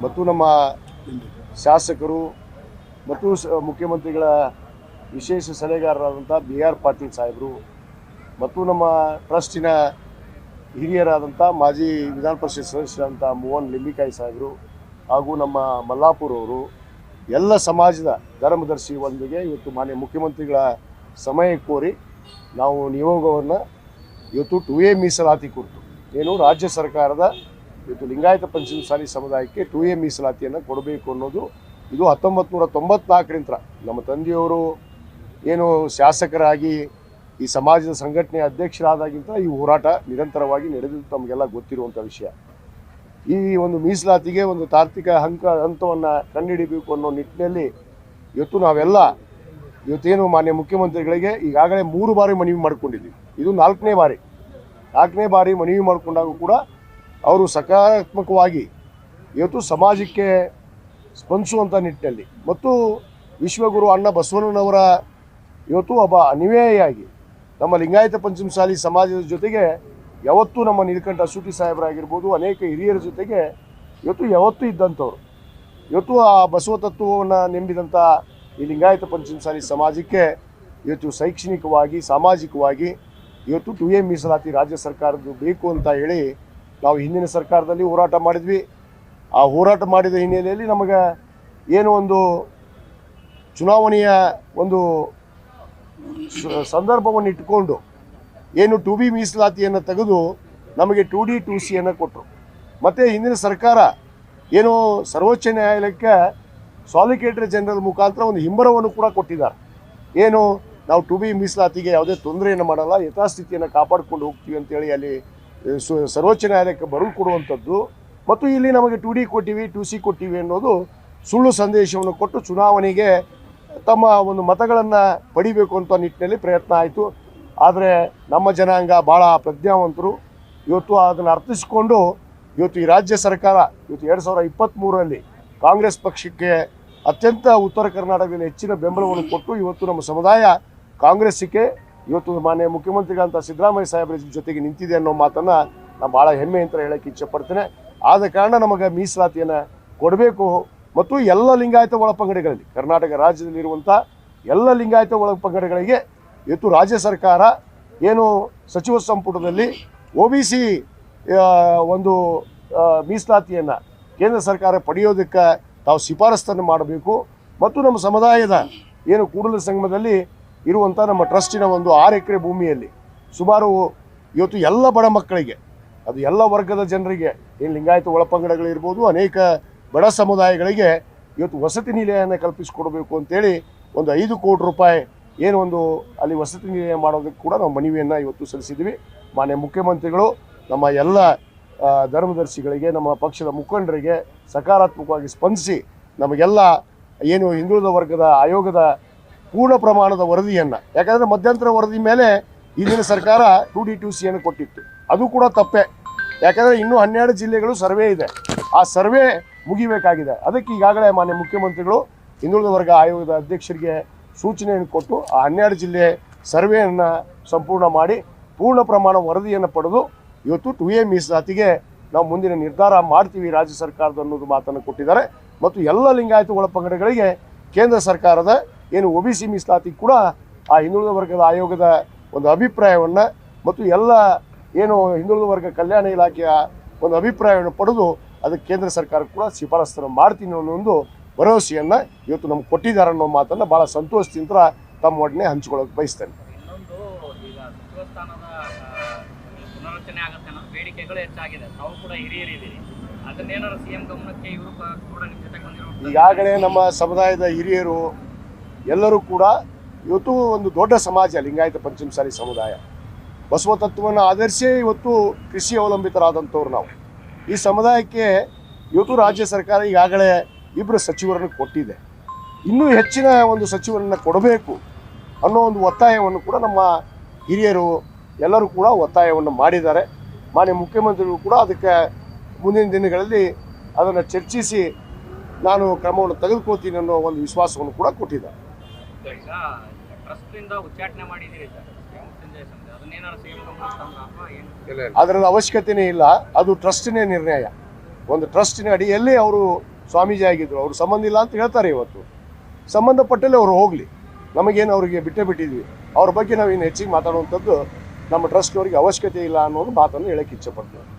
ಮತ್ತು ನಮ್ಮ ಶಾಸಕರು ಮತ್ತು ಮುಖ್ಯಮಂತ್ರಿಗಳ ವಿಶೇಷ ಸಲಹೆಗಾರರಾದಂಥ ಬಿ ಆರ್ ಪಾಟೀಲ್ ಸಾಹೇಬರು ಮತ್ತು ನಮ್ಮ ಟ್ರಸ್ಟಿನ ಹಿರಿಯರಾದಂಥ ಮಾಜಿ ವಿಧಾನ ಪರಿಷತ್ ಸದಸ್ಯರಾದಂಥ ಮೋಹನ್ ಲಿಂಬಿಕಾಯಿ ಸಾಹೇಬರು ಹಾಗೂ ನಮ್ಮ ಮಲ್ಲಾಪುರ್ ಅವರು ಎಲ್ಲ ಸಮಾಜದ ಧರ್ಮದರ್ಶಿಯೊಂದಿಗೆ ಇವತ್ತು ಮಾನ್ಯ ಮುಖ್ಯಮಂತ್ರಿಗಳ ಸಮಯ ಕೋರಿ ನಾವು ನಿಯೋಗವನ್ನು ಇವತ್ತು ಟು ಎ ಮೀಸಲಾತಿ ಕುರಿತು ಏನು ರಾಜ್ಯ ಸರ್ಕಾರದ ಇವತ್ತು ಲಿಂಗಾಯತ ಪಂಚಮಸಾಲಿ ಸಮುದಾಯಕ್ಕೆ ಟು ಎ ಮೀಸಲಾತಿಯನ್ನು ಕೊಡಬೇಕು ಅನ್ನೋದು ಇದು ಹತ್ತೊಂಬತ್ತು ನೂರ ತೊಂಬತ್ನಾಲ್ಕರಿಂದ ನಮ್ಮ ತಂದೆಯವರು ಏನು ಶಾಸಕರಾಗಿ ಈ ಸಮಾಜದ ಸಂಘಟನೆ ಅಧ್ಯಕ್ಷರಾದಾಗಿಂತ ಈ ಹೋರಾಟ ನಿರಂತರವಾಗಿ ನಡೆದಿದ್ದು ತಮಗೆಲ್ಲ ಗೊತ್ತಿರುವಂಥ ವಿಷಯ. ಈ ಒಂದು ಮೀಸಲಾತಿಗೆ ಒಂದು ತಾರ್ಕಿಕ ಹಂಕ ಹಂತವನ್ನು ಕಂಡುಹಿಡಿಬೇಕು ಅನ್ನೋ ನಿಟ್ಟಿನಲ್ಲಿ ಇವತ್ತು ನಾವೆಲ್ಲ ಇವತ್ತೇನು ಮಾನ್ಯ ಮುಖ್ಯಮಂತ್ರಿಗಳಿಗೆ ಈಗಾಗಲೇ ಮೂರು ಬಾರಿ ಮನವಿ ಮಾಡಿಕೊಂಡಿದ್ದೀವಿ. ಇದು ನಾಲ್ಕನೇ ಬಾರಿ. ನಾಲ್ಕನೇ ಬಾರಿ ಮನವಿ ಮಾಡಿಕೊಂಡಾಗೂ ಕೂಡ ಅವರು ಸಕಾರಾತ್ಮಕವಾಗಿ ಇವತ್ತು ಸಮಾಜಕ್ಕೆ ಸ್ಪಂದಿಸುವಂಥ ನಿಟ್ಟಿನಲ್ಲಿ ಮತ್ತು ವಿಶ್ವಗುರು ಅಣ್ಣ ಬಸವಣ್ಣನವರ ಇವತ್ತು ಒಬ್ಬ ಅನಿವೇಯಾಗಿ ನಮ್ಮ ಲಿಂಗಾಯತ ಪಂಚಮಸಾಲಿ ಸಮಾಜದ ಜೊತೆಗೆ ಯಾವತ್ತೂ ನಮ್ಮ ನೀಲಕಂಠ ಸೂಟಿ ಸಾಹೇಬರಾಗಿರ್ಬೋದು, ಅನೇಕ ಹಿರಿಯರ ಜೊತೆಗೆ ಇವತ್ತು ಯಾವತ್ತೂ ಇದ್ದಂಥವ್ರು. ಇವತ್ತು ಆ ಬಸವ ತತ್ವವನ್ನು ನೆಂಬಿದಂಥ ಈ ಲಿಂಗಾಯತ ಪಂಚಮಸಾಲಿ ಸಮಾಜಕ್ಕೆ ಇವತ್ತು ಶೈಕ್ಷಣಿಕವಾಗಿ, ಸಾಮಾಜಿಕವಾಗಿ ಇವತ್ತು ಟು ಎ ಮೀಸಲಾತಿ ರಾಜ್ಯ ಸರ್ಕಾರದ್ದು ಬೇಕು ಅಂತ ಹೇಳಿ ನಾವು ಹಿಂದಿನ ಸರ್ಕಾರದಲ್ಲಿ ಹೋರಾಟ ಮಾಡಿದ್ವಿ. ಆ ಹೋರಾಟ ಮಾಡಿದ ಹಿನ್ನೆಲೆಯಲ್ಲಿ ನಮಗೆ ಏನು ಒಂದು ಚುನಾವಣೆಯ ಒಂದು ಸಂದರ್ಭವನ್ನು ಇಟ್ಟುಕೊಂಡು ಏನು ಟು ಬಿ ಮೀಸಲಾತಿಯನ್ನು ತೆಗೆದು ನಮಗೆ ಟು ಡಿ ಟು ಸಿಯನ್ನು ಕೊಟ್ಟರು. ಮತ್ತು ಹಿಂದಿನ ಸರ್ಕಾರ ಏನು ಸರ್ವೋಚ್ಚ ನ್ಯಾಯಾಲಯಕ್ಕೆ ಸಾಲಿಕೇಟರಿ ಜನರಲ್ ಮುಖಾಂತರ ಒಂದು ಹಿಂಬರವನ್ನು ಕೂಡ ಕೊಟ್ಟಿದ್ದಾರೆ. ಏನು ನಾವು ಟು ಬಿ ಮೀಸಲಾತಿಗೆ ಯಾವುದೇ ತೊಂದರೆಯನ್ನು ಮಾಡಲ್ಲ, ಯಥಾಸ್ಥಿತಿಯನ್ನು ಕಾಪಾಡಿಕೊಂಡು ಹೋಗ್ತೀವಿ ಅಂತೇಳಿ ಅಲ್ಲಿ ಸರ್ವೋಚ್ಚ ನ್ಯಾಯಾಲಯಕ್ಕೆ ಬರೆದು ಕೊಡುವಂಥದ್ದು. ಮತ್ತು ಇಲ್ಲಿ ನಮಗೆ ಟು ಡಿ ಕೊಟ್ಟಿವಿ, ಟು ಸಿ ಕೊಟ್ಟಿವಿ ಅನ್ನೋದು ಸುಳ್ಳು ಸಂದೇಶವನ್ನು ಕೊಟ್ಟು ಚುನಾವಣೆಗೆ ತಮ್ಮ ಒಂದು ಮತಗಳನ್ನು ಪಡಿಬೇಕು ಅಂತ ನಿಟ್ಟಿನಲ್ಲಿ ಪ್ರಯತ್ನ ಆಯಿತು. ಆದರೆ ನಮ್ಮ ಜನಾಂಗ ಭಾಳ ಪ್ರಜ್ಞಾವಂತರು. ಇವತ್ತು ಅದನ್ನು ಅರ್ಥಿಸಿಕೊಂಡು ಇವತ್ತು ಈ ರಾಜ್ಯ ಸರ್ಕಾರ ಇವತ್ತು ಎರಡು ಸಾವಿರ ಇಪ್ಪತ್ತ್ಮೂರರಲ್ಲಿ ಕಾಂಗ್ರೆಸ್ ಪಕ್ಷಕ್ಕೆ ಅತ್ಯಂತ ಉತ್ತರ ಕರ್ನಾಟಕದಲ್ಲಿ ಹೆಚ್ಚಿನ ಬೆಂಬಲವನ್ನು ಕೊಟ್ಟು ಇವತ್ತು ನಮ್ಮ ಸಮುದಾಯ ಕಾಂಗ್ರೆಸ್ಸಿಗೆ ಇವತ್ತು ಮಾನ್ಯ ಮುಖ್ಯಮಂತ್ರಿಗಳಂತ ಸಿದ್ದರಾಮಯ್ಯ ಸಾಹೇಬರ ಜೊತೆಗೆ ನಿಂತಿದೆ ಅನ್ನೋ ಮಾತನ್ನು ನಾನು ಭಾಳ ಹೆಮ್ಮೆ ಅಂತ ಹೇಳಕ್ಕೆ ಇಚ್ಛೆಪಡ್ತೇನೆ ಆದ ಕಾರಣ ನಮಗೆ ಮೀಸಲಾತಿಯನ್ನು ಕೊಡಬೇಕು ಮತ್ತು ಎಲ್ಲ ಲಿಂಗಾಯತ ಒಳಪಂಗಡಿಗಳಲ್ಲಿ, ಕರ್ನಾಟಕ ರಾಜ್ಯದಲ್ಲಿರುವಂಥ ಎಲ್ಲ ಲಿಂಗಾಯತ ಒಳಪಂಗಡಿಗಳಿಗೆ ಇವತ್ತು ರಾಜ್ಯ ಸರ್ಕಾರ ಏನು ಸಚಿವ ಸಂಪುಟದಲ್ಲಿ ಒ ಬಿ ಸಿ ಒಂದು ಮೀಸಲಾತಿಯನ್ನು ಕೇಂದ್ರ ಸರ್ಕಾರ ಪಡೆಯೋದಕ್ಕೆ ತಾವು ಶಿಫಾರಸ್ತನ್ನು ಮಾಡಬೇಕು. ಮತ್ತು ನಮ್ಮ ಸಮುದಾಯದ ಏನು ಕೂಡಲ ಸಂಗಮದಲ್ಲಿ ಇರುವಂಥ ನಮ್ಮ ಟ್ರಸ್ಟಿನ ಒಂದು ಆರು ಎಕರೆ ಭೂಮಿಯಲ್ಲಿ ಸುಮಾರು ಇವತ್ತು ಎಲ್ಲ ಬಡ ಮಕ್ಕಳಿಗೆ, ಅದು ಎಲ್ಲ ವರ್ಗದ ಜನರಿಗೆ, ಏನು ಲಿಂಗಾಯತ ಒಳಪಂಗಡಗಳಿರ್ಬೋದು, ಅನೇಕ ಬಡ ಸಮುದಾಯಗಳಿಗೆ ಇವತ್ತು ವಸತಿ ನಿಲಯವನ್ನು ಕಲ್ಪಿಸಿಕೊಡಬೇಕು ಅಂತೇಳಿ ಒಂದು ಐದು ಕೋಟಿ ರೂಪಾಯಿ ಏನು ಒಂದು ಅಲ್ಲಿ ವಸತಿ ನಿಲಯ ಮಾಡೋದಕ್ಕೆ ಕೂಡ ನಾವು ಮನವಿಯನ್ನು ಇವತ್ತು ಸಲ್ಲಿಸಿದ್ವಿ ಮಾನ್ಯ ಮುಖ್ಯಮಂತ್ರಿಗಳು, ನಮ್ಮ ಎಲ್ಲ ಧರ್ಮದರ್ಶಿಗಳಿಗೆ, ನಮ್ಮ ಪಕ್ಷದ ಮುಖಂಡರಿಗೆ ಸಕಾರಾತ್ಮಕವಾಗಿ ಸ್ಪಂದಿಸಿ ನಮಗೆಲ್ಲ ಏನು ಹಿಂದುಳಿದ ವರ್ಗದ ಆಯೋಗದ ಪೂರ್ಣ ಪ್ರಮಾಣದ ವರದಿಯನ್ನು. ಯಾಕಂದರೆ ಮಧ್ಯಂತರ ವರದಿ ಮೇಲೆ ಈಗಿನ ಸರ್ಕಾರ ಟು ಡಿ ಟು ಸಿಯನ್ನು ಕೊಟ್ಟಿತ್ತು. ಅದು ಕೂಡ ತಪ್ಪೆ. ಯಾಕಂದರೆ ಇನ್ನೂ ಹನ್ನೆರಡು ಜಿಲ್ಲೆಗಳು ಸರ್ವೆ ಇದೆ. ಆ ಸರ್ವೆ ಮುಗಿಬೇಕಾಗಿದೆ. ಅದಕ್ಕೆ ಈಗಾಗಲೇ ಮಾನ್ಯ ಮುಖ್ಯಮಂತ್ರಿಗಳು ಹಿಂದುಳಿದ ವರ್ಗ ಆಯೋಗದ ಅಧ್ಯಕ್ಷರಿಗೆ ಸೂಚನೆಯನ್ನು ಕೊಟ್ಟು ಆ ಹನ್ನೆರಡು ಜಿಲ್ಲೆ ಸರ್ವೆಯನ್ನು ಸಂಪೂರ್ಣ ಮಾಡಿ ಪೂರ್ಣ ಪ್ರಮಾಣ ವರದಿಯನ್ನು ಪಡೆದು ಇವತ್ತು ಟು ಎ ಮೀಸಲಾತಿಗೆ ನಾವು ಮುಂದಿನ ನಿರ್ಧಾರ ಮಾಡ್ತೀವಿ ರಾಜ್ಯ ಸರ್ಕಾರದ ಅನ್ನೋದು ಮಾತನ್ನು ಕೊಟ್ಟಿದ್ದಾರೆ. ಮತ್ತು ಎಲ್ಲ ಲಿಂಗಾಯತ ಒಳಪಂಗಡಗಳಿಗೆ ಕೇಂದ್ರ ಸರ್ಕಾರದ ಏನು ಒ ಬಿ ಸಿ ಮೀಸಲಾತಿ ಕೂಡ ಆ ಹಿಂದುಳಿದ ವರ್ಗದ ಆಯೋಗದ ಒಂದು ಅಭಿಪ್ರಾಯವನ್ನು ಮತ್ತು ಎಲ್ಲ ಏನು ಹಿಂದುಳಿದ ವರ್ಗ ಕಲ್ಯಾಣ ಇಲಾಖೆಯ ಒಂದು ಅಭಿಪ್ರಾಯವನ್ನು ಪಡೆದು ಅದಕ್ಕೆ ಕೇಂದ್ರ ಸರ್ಕಾರ ಕೂಡ ಶಿಫಾರಸ್ತನ್ನು ಮಾಡ್ತೀನಿ ಅನ್ನೋ ಒಂದು ಭರವಸೆಯನ್ನು ಇವತ್ತು ನಮ್ಗೆ ಕೊಟ್ಟಿದ್ದಾರೆ ಅನ್ನೋ ಮಾತನ್ನು ಭಾಳ ಸಂತೋಷದಿಂದ ತಮ್ಮ ಒಡನೆ ಹಂಚ್ಕೊಳ್ಳೋಕೆ ಬಯಸ್ತೇನೆ. ಈಗಾಗಲೇ ನಮ್ಮ ಸಮುದಾಯದ ಹಿರಿಯರು ಎಲ್ಲರೂ ಕೂಡ ಇವತ್ತು ಒಂದು ದೊಡ್ಡ ಸಮಾಜ, ಲಿಂಗಾಯತ ಪಂಚಮಸಾಲಿ ಸಮುದಾಯ. ಬಸವ ತತ್ವವನ್ನು ಆಧರಿಸಿ ಇವತ್ತು ಕೃಷಿ ಅವಲಂಬಿತರಾದಂಥವ್ರು ನಾವು. ಈ ಸಮುದಾಯಕ್ಕೆ ಇವತ್ತು ರಾಜ್ಯ ಸರ್ಕಾರ ಈಗಾಗಲೇ ಇಬ್ಬರು ಸಚಿವರನ್ನು ಕೊಟ್ಟಿದೆ. ಇನ್ನೂ ಹೆಚ್ಚಿನ ಒಂದು ಸಚಿವರನ್ನು ಕೊಡಬೇಕು ಅನ್ನೋ ಒಂದು ಒತ್ತಾಯವನ್ನು ಕೂಡ ನಮ್ಮ ಹಿರಿಯರು ಎಲ್ಲರೂ ಕೂಡ ಒತ್ತಾಯವನ್ನು ಮಾಡಿದ್ದಾರೆ. ಮಾನ್ಯ ಮುಖ್ಯಮಂತ್ರಿಗಳು ಕೂಡ ಅದಕ್ಕೆ ಮುಂದಿನ ದಿನಗಳಲ್ಲಿ ಅದನ್ನು ಚರ್ಚಿಸಿ ನಾನು ಕ್ರಮವನ್ನು ತೆಗೆದುಕೊಳ್ತೀನಿ ಅನ್ನೋ ಒಂದು ವಿಶ್ವಾಸವನ್ನು ಕೂಡ ಕೊಟ್ಟಿದ್ದಾರೆ. ಟ್ರಸ್ಟ್ ಅದರ ಅವಶ್ಯಕತೆನೇ ಇಲ್ಲ. ಅದು ಟ್ರಸ್ಟ್ನೇ ನಿರ್ಣಯ. ಒಂದು ಟ್ರಸ್ಟಿನ ಅಡಿಯಲ್ಲಿ ಅವರು ಸ್ವಾಮೀಜಿ ಆಗಿದ್ರು. ಅವರು ಸಂಬಂಧ ಇಲ್ಲ ಅಂತ ಹೇಳ್ತಾರೆ ಇವತ್ತು. ಸಂಬಂಧಪಟ್ಟಲ್ಲಿ ಅವರು ಹೋಗಲಿ. ನಮಗೇನು ಅವರಿಗೆ ಬಿಟ್ಟೇ ಬಿಟ್ಟಿದ್ವಿ. ಅವ್ರ ಬಗ್ಗೆ ನಾವು ಇನ್ನು ಹೆಚ್ಚಿಗೆ ಮಾತಾಡುವಂಥದ್ದು ನಮ್ಮ ಟ್ರಸ್ಟ್ನವ್ರಿಗೆ ಅವಶ್ಯಕತೆ ಇಲ್ಲ ಅನ್ನೋದು ಮಾತನ್ನು ಹೇಳಕ್ಕೆ ಇಚ್ಛೆಪಡ್ತೇವೆ